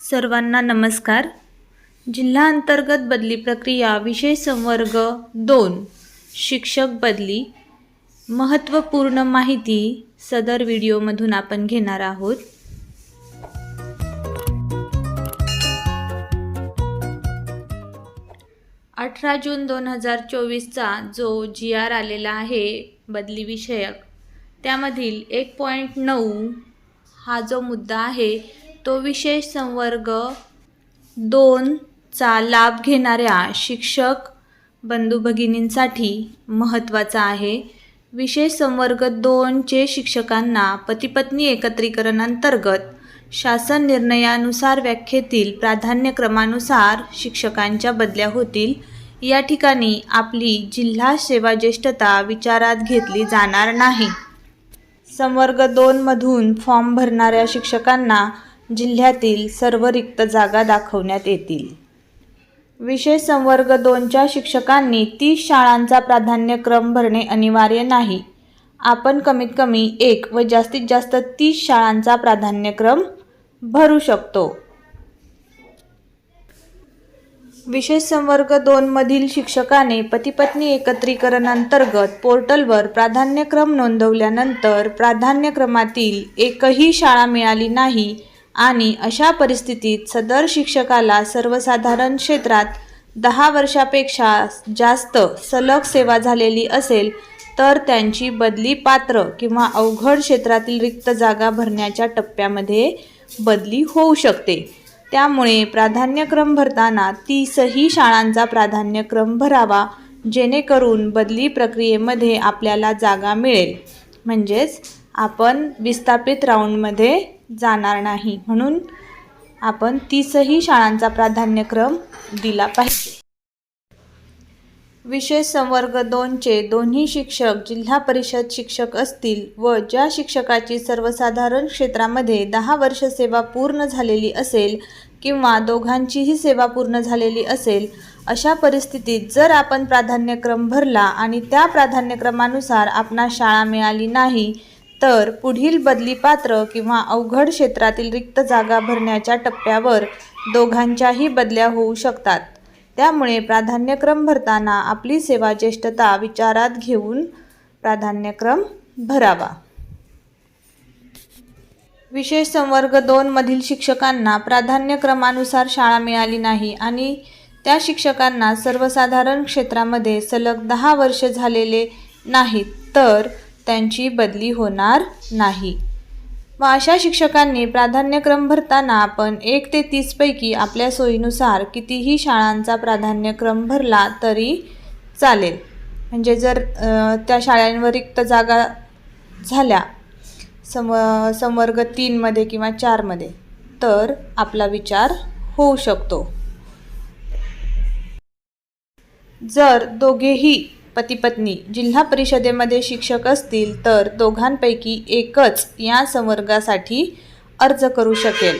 सर्वांना नमस्कार. जिल्हा अंतर्गत बदली प्रक्रिया विषय संवर्ग दोन शिक्षक बदली महत्त्वपूर्ण माहिती सदर व्हिडिओमधून आपण घेणार आहोत. अठरा जून दोन हजार चोवीसचा जो जी आर आलेला आहे बदली विषयक त्यामधील एक पॉईंट नऊ हा जो मुद्दा आहे तो विशेष संवर्ग दोनचा लाभ घेणाऱ्या शिक्षक बंधू भगिनींसाठी महत्त्वाचा आहे. विशेष संवर्ग दोनचे शिक्षकांना पतिपत्नी एकत्रीकरण अंतर्गत शासन निर्णयानुसार व्याख्येतील प्राधान्यक्रमानुसार शिक्षकांच्या बदल्या होतील. या ठिकाणी आपली जिल्हा सेवा ज्येष्ठता विचारात घेतली जाणार नाही. संवर्ग दोनमधून फॉर्म भरणाऱ्या शिक्षकांना जिल्ह्यातील सर्व रिक्त जागा दाखवण्यात येतील. विशेष संवर्ग दोनच्या शिक्षकांनी तीस शाळांचा प्राधान्यक्रम भरणे अनिवार्य नाही. आपण कमीत कमी एक व जास्तीत जास्त तीस शाळांचा प्राधान्यक्रम भरू शकतो. विशेष संवर्ग दोनमधील शिक्षकाने पतिपत्नी एकत्रीकरण अंतर्गत पोर्टलवर प्राधान्यक्रम नोंदवल्यानंतर प्राधान्यक्रमातील एकही शाळा मिळाली नाही आणि अशा परिस्थितीत सदर शिक्षकाला सर्वसाधारण क्षेत्रात दहा वर्षापेक्षा जास्त सलग सेवा झालेली असेल तर त्यांची बदली पात्र किंवा अवघड क्षेत्रातील रिक्त जागा भरण्याच्या टप्प्यामध्ये बदली होऊ शकते. त्यामुळे प्राधान्यक्रम भरताना तीसही शाळांचा प्राधान्यक्रम भरावा जेणेकरून बदली प्रक्रियेमध्ये आपल्याला जागा मिळेल. म्हणजेच आपण विस्थापित राऊंडमध्ये जाणार नाही. म्हणून आपण तीसही शाळांचा प्राधान्यक्रम दिला पाहिजे. विशेष संवर्ग दोनचे दोन्ही शिक्षक जिल्हा परिषद शिक्षक असतील व ज्या शिक्षकाची सर्वसाधारण क्षेत्रामध्ये दहा वर्ष सेवा पूर्ण झालेली असेल किंवा दोघांचीही सेवा पूर्ण झालेली असेल अशा परिस्थितीत जर आपण प्राधान्यक्रम भरला आणि त्या प्राधान्यक्रमानुसार आपणास शाळा मिळाली नाही तर पुढील बदली पात्र किंवा अवघड क्षेत्रातील रिक्त जागा भरण्याच्या टप्प्यावर दोघांच्याही बदल्या होऊ शकतात. त्यामुळे प्राधान्यक्रम भरताना आपली सेवा ज्येष्ठता विचारात घेऊन प्राधान्यक्रम भरावा. विशेष संवर्ग दोनमधील शिक्षकांना प्राधान्यक्रमानुसार शाळा मिळाली नाही आणि त्या शिक्षकांना सर्वसाधारण क्षेत्रामध्ये सलग दहा वर्ष झालेले नाहीत. तर त्यांची बदली होणार नाही. व अशा शिक्षकांनी प्राधान्यक्रम भरताना आपण एक ते तीसपैकी आपल्या सोयीनुसार कितीही शाळांचा प्राधान्यक्रम भरला तरी चालेल. म्हणजे जर त्या शाळांवर रिक्त जागा झाल्या सम संवर्ग तीनमध्ये किंवा चारमध्ये तर आपला विचार होऊ शकतो. जर दोघेही पती पत्नी जिल्हा परिषदेमध्ये शिक्षक असतील तर दोघांपैकी एकच या संवर्गासाठी अर्ज करू शकेल.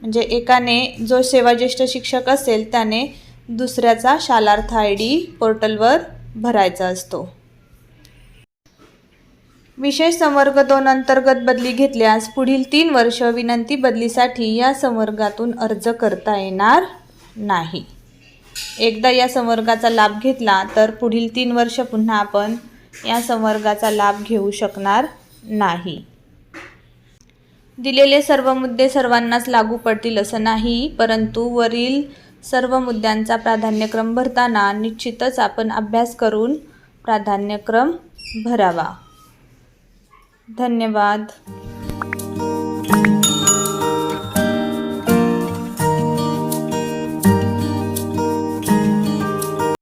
म्हणजे एकाने जो सेवाज्येष्ठ शिक्षक असेल त्याने दुसऱ्याचा शालार्थ आय डी पोर्टलवर भरायचा असतो. विशेष संवर्ग दोन अंतर्गत बदली घेतल्यास पुढील तीन वर्ष विनंती बदलीसाठी या संवर्गातून अर्ज करता येणार नाही. एकदा या संवर्गाचा लाभ घेतला तर पुढील तीन वर्ष पुन्हा आपण या संवर्गाचा लाभ घेऊ शकणार नाही. दिलेले सर्व मुद्दे सर्वांनाच लागू पडतील असं नाही परंतु वरील सर्व मुद्द्यांचा प्राधान्यक्रम भरताना निश्चितच आपण अभ्यास करून प्राधान्यक्रम भरावा. धन्यवाद.